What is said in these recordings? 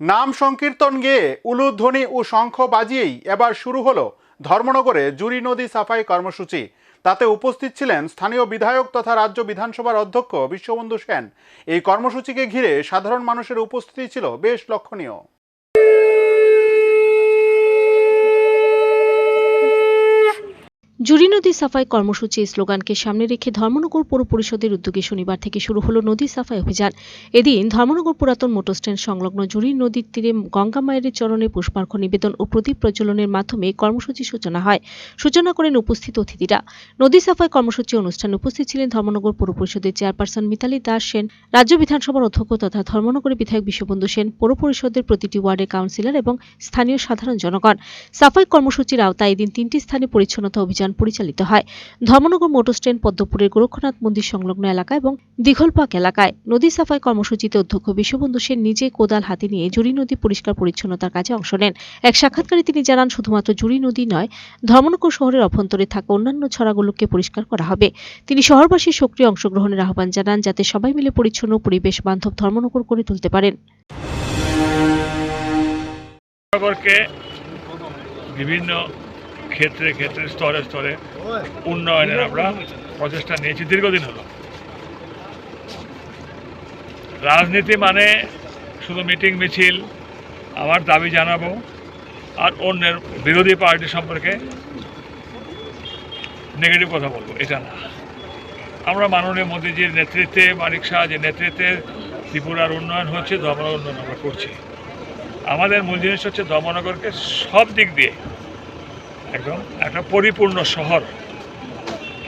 নাম সংকীর্তন গেয়ে উলুধ্বনি ও শঙ্খ বাজিয়েই এবার শুরু হলো ধর্মনগরে জুরি নদী সাফাই কর্মসূচি। তাতে উপস্থিত ছিলেন স্থানীয় বিধায়ক তথা রাজ্য বিধানসভার অধ্যক্ষ বিশ্ববন্ধু সেন। এই কর্মসূচিকে ঘিরে সাধারণ মানুষের উপস্থিতি ছিল বেশ লক্ষণীয়। জুরি নদী সাফাই কর্মসূচি স্লোগানকে সামনে রেখে ধর্মনগর পৌর পরিষদের উদ্যোগে শনিবার থেকে শুরু হলো নদী সাফাই অভিযান। এদিন ধর্মনগর পুরাতন মোটর স্ট্যান্ড সংলগ্ন জুরি নদীর তীরে গঙ্গা মায়ের চরণে পুষ্পার্ঘ্য নিবেদন ও প্রদীপ প্রজ্বলনের মাধ্যমে কর্মসূচি সূচনা হয়। সূচনা করেন উপস্থিত অতিথিরা। নদী সাফাই কর্মসূচি অনুষ্ঠানে উপস্থিত ছিলেন ধর্মনগর পৌর পরিষদের চেয়ারপারসন মিতালি দাস সেন, রাজ্য বিধানসভার অধ্যক্ষ তথা ধর্মনগরের বিধায়ক বিশ্ববন্ধু সেন, পৌর পরিষদের প্রতিটি ওয়ার্ডের কাউন্সিলর এবং স্থানীয় সাধারণ জনগণ। সাফাই কর্মসূচির আওতায় এদিন তিনটি স্থানে পরিচ্ছন্নতা অভিযান পরিচালিত হয়। ধর্মনগর মোটর স্ট্যান্ড পদ্মপুরের গোরক্ষনাথ মন্দির সংলগ্ন এলাকা এবং দীঘলপাক এলাকায় নদী সাফাই কর্মসূচিতে অধ্যক্ষ বিশ্ববন্ধু সেন নিজে কোদাল হাতে নিয়ে জুড়ি নদী পরিষ্কার পরিচ্ছন্নতার কাজে অংশ নেন। এক সাক্ষাৎকারে তিনি জানান, শুধুমাত্র জুড়ি নদী নয়, ধর্মনগর শহরের অভ্যন্তরে থাকা অন্যান্য ছড়াগুলোকে পরিষ্কার করা হবে। তিনি শহরবাসীর সক্রিয় অংশগ্রহণের আহ্বান জানান, যাতে সবাই মিলে পরিচ্ছন্ন পরিবেশ বান্ধব ধর্মনগর করে তুলতে পারেন। বিভিন্ন ক্ষেত্রে ক্ষেত্রে, স্তরে স্তরে উন্নয়নের আমরা প্রচেষ্টা নিয়েছি। দীর্ঘদিন হলো। রাজনীতি মানে শুধু মিটিং, মিছিল আমার দাবি জানাব আর অন্যের বিরোধী পার্টি সম্পর্কে নেগেটিভ কথা বলব, এটা না। আমরা মাননীয় মোদীজির নেতৃত্বে, মানিক যে নেতৃত্বে ত্রিপুরার উন্নয়ন হচ্ছে ধর্মনগর উন্নয়ন আমরা করছি। আমাদের মূল জিনিস হচ্ছে ধর্মনগরকে সব দিক দিয়ে একদম, একটা পরিপূর্ণ শহর।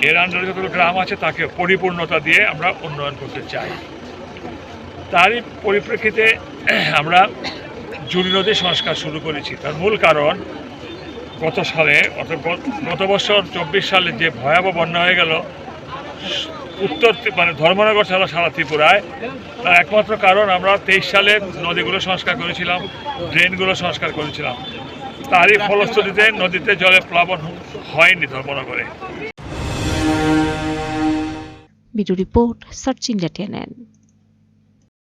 এর আন্ডারে যতগুলো গ্রাম আছে, তাকে পরিপূর্ণতা দিয়ে আমরা উন্নয়ন করতে চাই। তারই পরিপ্রেক্ষিতে আমরা জুড়ি নদী সংস্কার শুরু করেছি। তার মূল কারণ গত সালে গত বছর চব্বিশ সালে যে ভয়াবহ বন্যা হয়ে গেল, উত্তর মানে ধর্মনগর ছাড়া সারা ত্রিপুরায়, তার একমাত্র কারণ আমরা তেইশ সালে নদীগুলো সংস্কার করেছিলাম ড্রেনগুলো সংস্কার করেছিলাম। তারই ফলশ্রুতিতে নদীতে জলে প্লাবন হয়নি ধর্মনগরে বিডু রিপোর্ট সার্চ ইন্ডিয়া